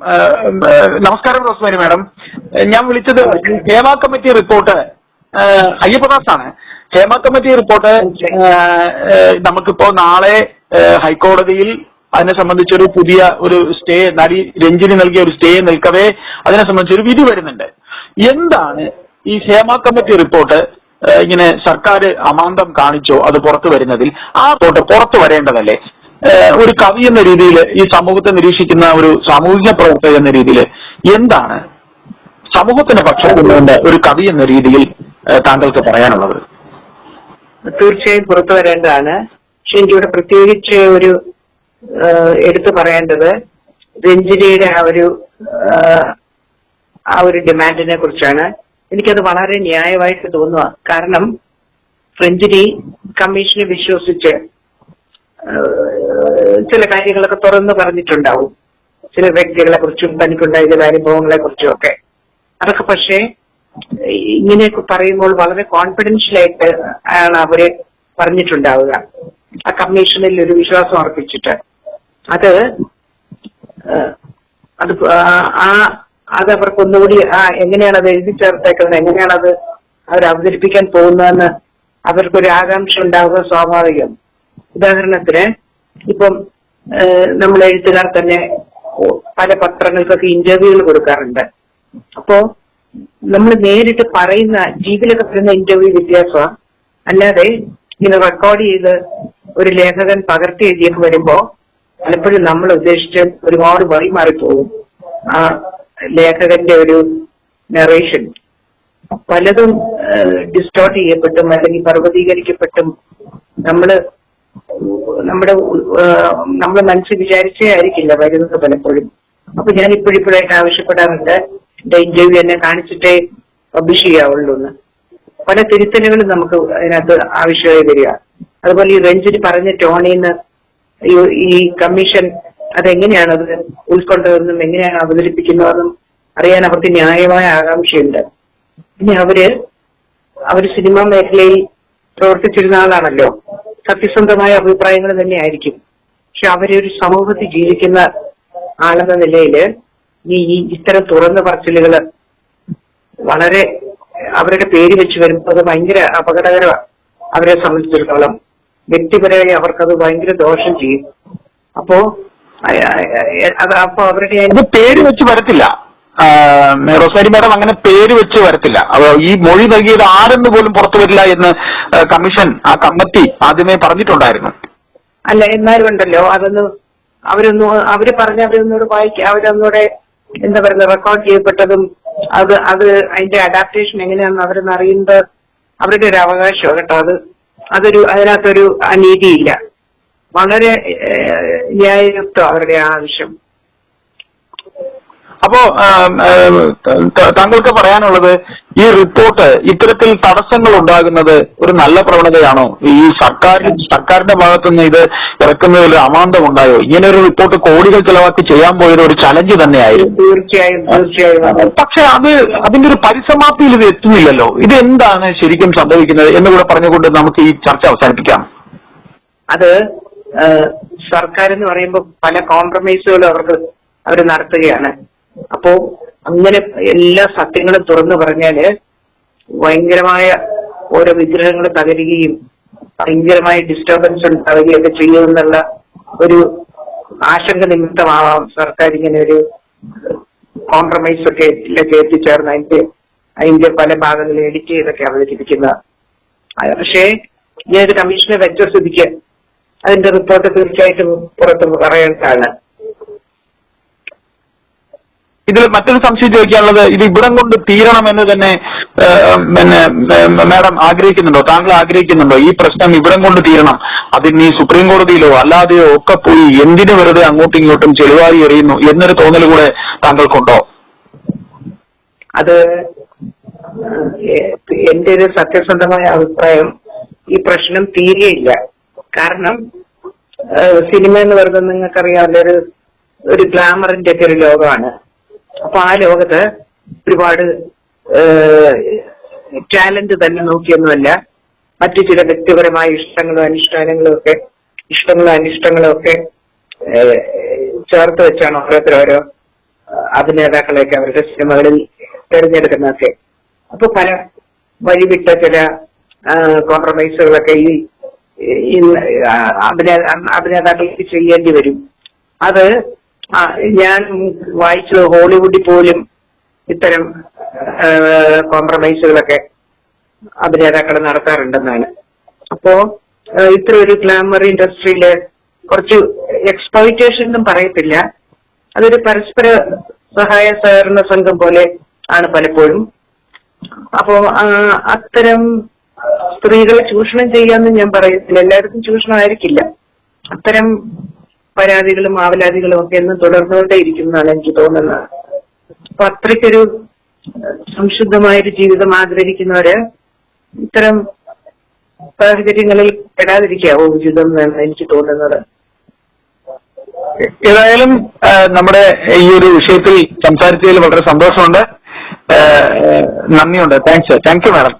നമസ്കാരം റോസ്മാരി മാഡം. ഞാൻ വിളിച്ചത് ഹേമ കമ്മിറ്റി റിപ്പോർട്ട് അയ്യപ്പദാസ് ആണ് ഹേമ കമ്മിറ്റി റിപ്പോർട്ട് നമുക്കിപ്പോ നാളെ ഹൈക്കോടതിയിൽ അതിനെ സംബന്ധിച്ചൊരു പുതിയ ഒരു സ്റ്റേ നടി രഞ്ജിനി നൽകിയ ഒരു സ്റ്റേ നിൽക്കവേ അതിനെ സംബന്ധിച്ചൊരു വിധി വരുന്നുണ്ട്. എന്താണ് ഈ ഹേമ കമ്മിറ്റി റിപ്പോർട്ട് ഇങ്ങനെ സർക്കാർ അമാന്തം കാണിച്ചോ അത് പുറത്തു വരുന്നതിൽ? ആ റിപ്പോർട്ട് പുറത്തു വരേണ്ടതല്ലേ? ഒരു കവി എന്ന രീതിയിൽ ഈ സമൂഹത്തെ നിരീക്ഷിക്കുന്ന ഒരു സാമൂഹിക പ്രവർത്തക എന്ന രീതിയിൽ എന്താണ് സമൂഹത്തിന്റെ പക്ഷം ഒരു കവി എന്ന രീതിയിൽ താങ്കൾക്ക് പറയാനുള്ളത്? തീർച്ചയായും പുറത്തു വരേണ്ടതാണ്. പക്ഷെ എനിക്കിവിടെ പ്രത്യേകിച്ച് ഒരു എടുത്തു പറയേണ്ടത് രഞ്ജിനിയുടെ ആ ഒരു ആ, ഒരു ഡിമാൻഡിനെ കുറിച്ചാണ്. എനിക്കത് വളരെ ന്യായമായിട്ട് തോന്നുക. കാരണം രഞ്ജിനി കമ്മീഷനെ വിശ്വസിച്ച് ചില കാര്യങ്ങളൊക്കെ തുറന്നു പറഞ്ഞിട്ടുണ്ടാവും. ചില വ്യക്തികളെ കുറിച്ചും തനിക്കുണ്ടായ ചില അനുഭവങ്ങളെ കുറിച്ചും ഒക്കെ അതൊക്കെ പക്ഷേ ഇങ്ങനെയൊക്കെ പറയുമ്പോൾ വളരെ കോൺഫിഡൻഷ്യൽ ആയിട്ട് ആണ് അവർ പറഞ്ഞിട്ടുണ്ടാവുക. ആ കമ്മീഷനിൽ ഒരു വിശ്വാസം അർപ്പിച്ചിട്ട്. അത് അത് ആ- അത് അവർക്ക് ഒന്നുകൂടി ആ എങ്ങനെയാണ് അത് എഴുതി ചേർത്തേക്കുന്നത്? എങ്ങനെയാണ് അത് അവർ അവതരിപ്പിക്കാൻ പോകുന്നതെന്ന് അവർക്കൊരു ആകാംക്ഷ ഉണ്ടാവുക സ്വാഭാവികം. ഉദാഹരണത്തിന് ഇപ്പം നമ്മൾ എഴുത്തുകാർ തന്നെ പല പത്രങ്ങൾക്കൊക്കെ ഇന്റർവ്യൂകൾ കൊടുക്കാറുണ്ട്. അപ്പോ നമ്മൾ നേരിട്ട് പറയുന്ന ജീവിലൊക്കെ പറയുന്ന ഇന്റർവ്യൂ വ്യത്യാസമാണ് അല്ലാതെ ഇങ്ങനെ റെക്കോർഡ് ചെയ്ത് ഒരു ലേഖകൻ പകർത്തി എഴുതിയൊക്കെ വരുമ്പോ പലപ്പോഴും നമ്മൾ ഉദ്ദേശിച്ച് ഒരുപാട് വഴി മാറിപ്പോകും ആ ലേഖകന്റെ ഒരു നറേഷൻ പലതും ഡിസ്റ്റോർട്ട് ചെയ്യപ്പെട്ടും അല്ലെങ്കിൽ പർവതീകരിക്കപ്പെട്ടും. നമ്മൾ നമ്മുടെ നമ്മുടെ മനസ്സ് വിചാരിച്ചേ ആയിരിക്കില്ല വരുന്നത് പലപ്പോഴും. അപ്പൊ ഞാൻ ഇപ്പോഴിപ്പോഴായിട്ട് ആവശ്യപ്പെടാറുണ്ട്. എന്റെ ഇന്റർവ്യൂ എന്നെ കാണിച്ചിട്ടേ പബ്ലിഷ് ചെയ്യാവുള്ളൂ എന്ന്. പല തിരുത്തലുകളും നമുക്ക് അതിനകത്ത് ആവശ്യമായി വരിക. അതുപോലെ ഈ റെഞ്ചിന് പറഞ്ഞ ഈ- ഈ കമ്മീഷൻ അതെങ്ങനെയാണ് അത് ഉൾക്കൊണ്ടതെന്നും എങ്ങനെയാണ് അവതരിപ്പിക്കുന്നതെന്നും അറിയാൻ അവർക്ക് ന്യായമായ ആകാംക്ഷയുണ്ട്. പിന്നെ അവർ അവർ സിനിമാ മേഖലയിൽ പ്രവർത്തിച്ചിരുന്ന ആളാണല്ലോ. സത്യസന്ധമായ അഭിപ്രായങ്ങൾ തന്നെ ആയിരിക്കും പക്ഷെ ഒരു സമൂഹത്തിൽ ജീവിക്കുന്ന ആളെന്ന നിലയിൽ ഈ ഇത്തരം തുറന്ന പറച്ചിലുകൾ വളരെ അവരുടെ പേര് വെച്ച് വരുമ്പോൾ അത് ഭയങ്കര അപകടകരമാണ് അവരെ സംബന്ധിച്ചിടത്തോളം വ്യക്തിപരമായി അവർക്കത് ഭയങ്കര ദോഷം ചെയ്യും. അപ്പോ അപ്പൊ അവരുടെ പേര് വെച്ച് വരത്തില്ല. റോസാരി മാഡം അങ്ങനെ പേര് വെച്ച് വരത്തില്ല. ഈ മൊഴി നൽകിയത് ആരെന്ന് പോലും പുറത്തു വരില്ല എന്ന് കമ്മീഷൻ ആ കമ്മിറ്റി ആദ്യമേ പറഞ്ഞിട്ടുണ്ടായിരുന്നു. അല്ല എന്നാലും ഉണ്ടല്ലോ അതൊന്ന് അവരൊന്നും അവർ പറഞ്ഞ അവരൊന്നുകൂടെ വായിക്കുക അവരൊന്നുകൂടെ എന്താ പറയുക റെക്കോർഡ് ചെയ്യപ്പെട്ടതും അത് അത് അതിന്റെ അഡാപ്റ്റേഷൻ എങ്ങനെയാണെന്ന് അവരൊന്ന് അറിയുന്നത് അവരുടെ ഒരു അവകാശമാണ് കേട്ടോ. അത് അതൊരു അതിനകത്തൊരു അനീതിയില്ല. വളരെ ന്യായയുക്തം അവരുടെ ആവശ്യം. അപ്പോ താങ്കൾക്ക് പറയാനുള്ളത് ഈ റിപ്പോർട്ട് ഇത്തരത്തിൽ തടസ്സങ്ങൾ ഉണ്ടാകുന്നത് ഒരു നല്ല പ്രവണതയാണോ? ഈ സർക്കാർ സർക്കാരിന്റെ ഭാഗത്തുനിന്ന് ഇത് ഇറക്കുന്നതിൽ അമാന്തം ഉണ്ടായോ? ഇങ്ങനെ ഒരു റിപ്പോർട്ട് കോടികൾ ചെലവാക്കി ചെയ്യാൻ പോയത് ഒരു ചലഞ്ച് തന്നെയായിരുന്നു. തീർച്ചയായും തീർച്ചയായും. പക്ഷെ അത് അതിന്റെ ഒരു പരിസമാപ്തിയിൽ ഇത് എത്തുന്നില്ലല്ലോ. ഇത് എന്താണ് ശരിക്കും സംഭവിക്കുന്നത് എന്നുകൂടെ പറഞ്ഞുകൊണ്ട് നമുക്ക് ഈ ചർച്ച അവസാനിപ്പിക്കാം. അത് സർക്കാർ എന്ന് പറയുമ്പോൾ പല കോംപ്രമൈസുകളും അവർക്ക് അവർ നടത്തുകയാണ്. അപ്പോ അങ്ങനെ എല്ലാ സത്യങ്ങളും തുറന്നു പറഞ്ഞാൽ ഭയങ്കരമായ ഓരോ വിഗ്രഹങ്ങൾ തകരുകയും ഭയങ്കരമായ ഡിസ്റ്റർബൻസ് ഉണ്ടാവുകയൊക്കെ ചെയ്യുമെന്നുള്ള ഒരു ആശങ്ക നിമിത്തമാവാം സർക്കാർ ഇങ്ങനെ ഒരു കോംപ്രമൈസ് ഒക്കെ എത്തിച്ചേർന്ന് അതിന്റെ അതിന്റെ പല ഭാഗങ്ങളിൽ എഡിറ്റ് ചെയ്തൊക്കെ അവതരിപ്പിക്കുന്ന പക്ഷേ ഇങ്ങനെ ഒരു കമ്മീഷനെ വെച്ച സ്ഥിതിക്ക് അതിന്റെ റിപ്പോർട്ട് തീർച്ചയായിട്ടും പുറത്ത് പറയേണ്ടതാണ് ഇതിൽ മറ്റൊരു സംശയം ചോദിക്കാനുള്ളത് ഇത് ഇവിടം കൊണ്ട് തീരണം എന്ന് തന്നെ പിന്നെ മാഡം ആഗ്രഹിക്കുന്നുണ്ടോ? താങ്കൾ ആഗ്രഹിക്കുന്നുണ്ടോ? ഈ പ്രശ്നം ഇവിടം കൊണ്ട് തീരണം. അതിന് ഈ സുപ്രീം കോടതിയിലോ അല്ലാതെയോ ഒക്കെ പോയി എന്തിനു വെറുതെ അങ്ങോട്ടും ഇങ്ങോട്ടും ചെളിവാരി എറിയുന്നു എന്നൊരു തോന്നൽ കൂടെ താങ്കൾക്കുണ്ടോ? അത് എന്റെ ഒരു സത്യസന്ധമായ അഭിപ്രായം ഈ പ്രശ്നം തീരെയില്ല. കാരണം സിനിമ എന്ന് പറയുന്നത് നിങ്ങൾക്കറിയാവുന്ന ഒരു ഒരു ഗ്ലാമറിന്റെ ഒക്കെ ഒരു ലോകമാണ്. അപ്പൊ ആ ലോകത്ത് ഒരുപാട് ടാലന്റ് തന്നെ നോക്കിയൊന്നുമല്ല. മറ്റു ചില വ്യക്തിപരമായ ഇഷ്ടങ്ങളും അനുഷ്ഠാനങ്ങളും ഒക്കെ ഇഷ്ടങ്ങളും അനിഷ്ടങ്ങളും ഒക്കെ ചേർത്ത് വെച്ചാണ് ഓരോരുത്തർ ഓരോ അഭിനേതാക്കളെയൊക്കെ അവരുടെ സിനിമകളിൽ തിരഞ്ഞെടുക്കുന്നതൊക്കെ. അപ്പൊ പല വഴിവിട്ട ചില കോംപ്രമൈസുകളൊക്കെ ഈ അഭിനേതാക്കൾക്ക് ചെയ്യേണ്ടി വരും. അത് ഞാൻ വായിച്ചത് ഹോളിവുഡിൽ പോലും ഇത്തരം കോംപ്രമൈസുകളൊക്കെ അഭിനേതാക്കൾ നടത്താറുണ്ടെന്നാണ്. അപ്പോ ഇത്ര ഒരു ഗ്ലാമർ ഇൻഡസ്ട്രിയിൽ കുറച്ച് എക്സ്പ്ലോയിറ്റേഷൻ എന്നും പറയത്തില്ല. അതൊരു പരസ്പര സഹായ സഹകരണ സംഘം പോലെ ആണ് പലപ്പോഴും. അപ്പോ അത്തരം സ്ത്രീകളെ ചൂഷണം ചെയ്യാന്ന് ഞാൻ പറയത്തില്ല. എല്ലായിടത്തും ചൂഷണമായിരിക്കില്ല അത്തരം പരാതികളും ആവലാതികളും ഒക്കെ എന്നും തുടർന്നുകൊണ്ടേയിരിക്കുന്നതാണ് എനിക്ക് തോന്നുന്നത്. അപ്പൊ അത്രയ്ക്കൊരു സംശുദ്ധമായൊരു ജീവിതം ആഗ്രഹിക്കുന്നവര് ഇത്തരം സാഹചര്യങ്ങളിൽ പെടാതിരിക്കാവോ ഉചിതം എന്നാണ് എനിക്ക് തോന്നുന്നത്. ഏതായാലും നമ്മുടെ ഈ ഒരു വിഷയത്തിൽ സംസാരിച്ചതിൽ വളരെ സന്തോഷമുണ്ട്. നന്ദിയുണ്ട്. താങ്ക്സ്. Thank you madam.